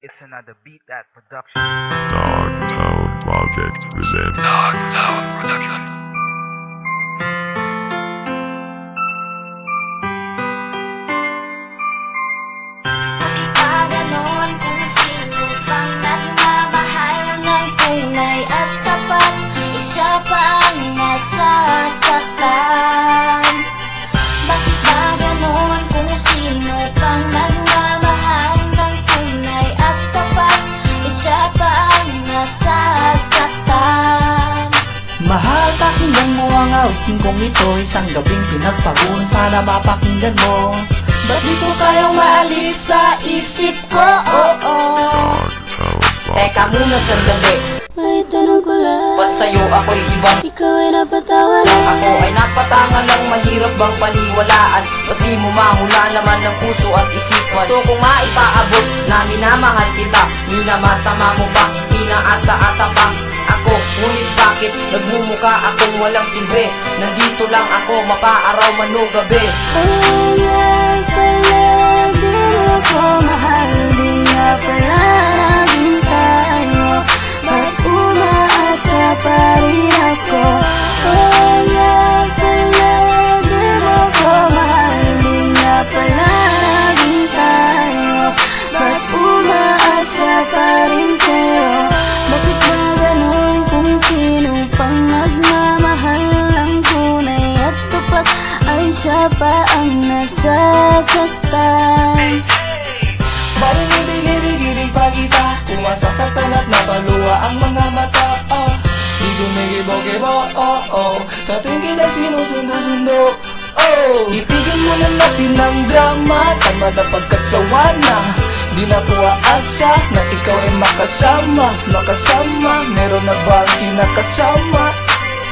It's another Beat That production. Dogtown Project presents Dogtown Production. Pakinggan mo ang outing kong ito Isang gabing pinagpagun, sana mapakinggan mo Ba't di ko kayang maalis sa isip ko? Oh, oh. Teka muna sandali May tanong ko lang Ba't sa'yo ako'y iba? Ikaw ay napatawalan Ako ay napatanga lang mahirap bang paniwalaan Ba't di mo mahula naman ng puso at isipan So kung maipaabot na minamahal kita Minamasama mo ba? Minaasa-asa pa ako. Ngunit bakit nagmumuka akong walang silbi? Nandito lang ako mapaaraw man o gabi. Kaya siya pa ang nasasaktan. Baligirig-girig pagita Kung masasaktan at mapaluwa ang mga mata oh. Di gumigibo-gibo, oh, oh. Sa tuwing kita'y sinusundo-sundo Oh, itigil mo na natin ang drama Tama na pagkatsawa na Di na ko aasa na ikaw ay makasama Makasama, meron na ba ang kinakasama?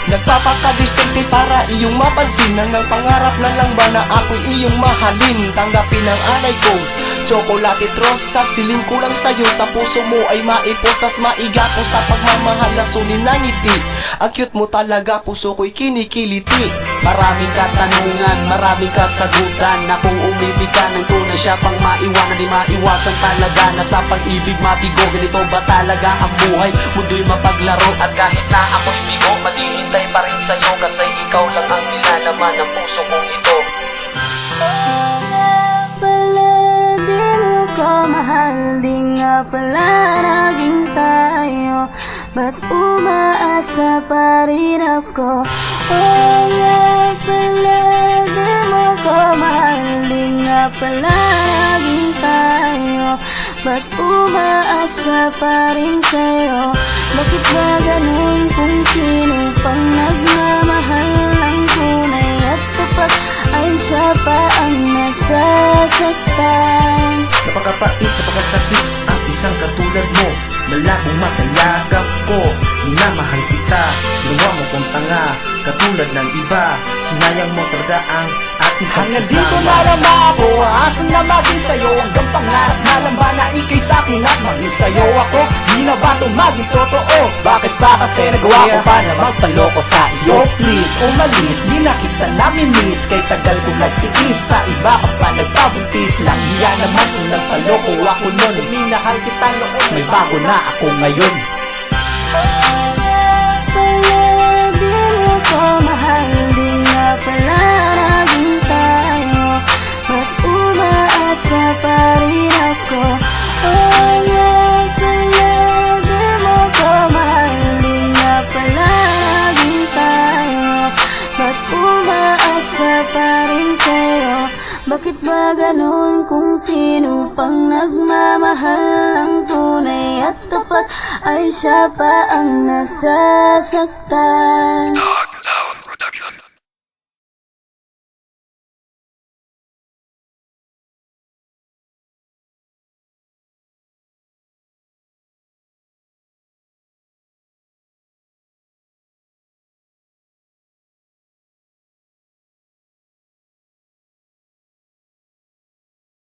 Nagpapakadistante para iyong mapansin. Hanggang pangarap na lang ba na ako'y iyong mahalin? Tanggapin ang alay ko Chocolate rosa, siling ko lang sa'yo. Sa puso mo ay maiposas Maiga ko sa pagmamahal na sunin ng ngiti. Ang cute mo talaga, puso ko'y kinikiliti. Maraming katanungan, maraming kasagutan Na kung umibig ka ng tunay siya pang maiwanan. Di maiwasan talaga na sa pag-ibig mabigo Ganito ba talaga ang buhay? Mundo'y mapaglaro At kahit na ako'y bigo Maghihintay pa rin sa'yo. Kasi ikaw lang ang nilalaman ng puso pala naging tayo Ba't umaasa pa rin ako? Oh nga pala di mo ko mahal Di nga pala naging tayo Ba't umaasa pa rin sa'yo? Bakit ba ganun kung sino pang nagmamahal Ang tunay at tapat ay siya pa ang nasasaktan? Napakapait, napakasakit isang katulad mo. Malakong makalakap ko. Minamahal kita. Ginawa mo kong tanga. Katulad ng iba. Sinayang mo talaga ang ating pagsasama Hanggang dito na lang ako Aasan na maging sa'yo. Hanggang pangarap na lang ba na ikay sa'kin At maging sa'yo. Ako Di na ba kasi nagawa ko pa na magpaloko sa iyo. Please, umalis. Di na kita namimiss. Kay tagal ko nagtiis Sa iba. Ka pa nagpabuntis Lang. Hiya naman kung nagpaloko. Ako nun Minahal kita noon. May bago na ako ngayon bakit ba ganun kung sino pang nagmamahal Ang tunay at tapat ay siya pa ang nasasaktan Dogtown Production.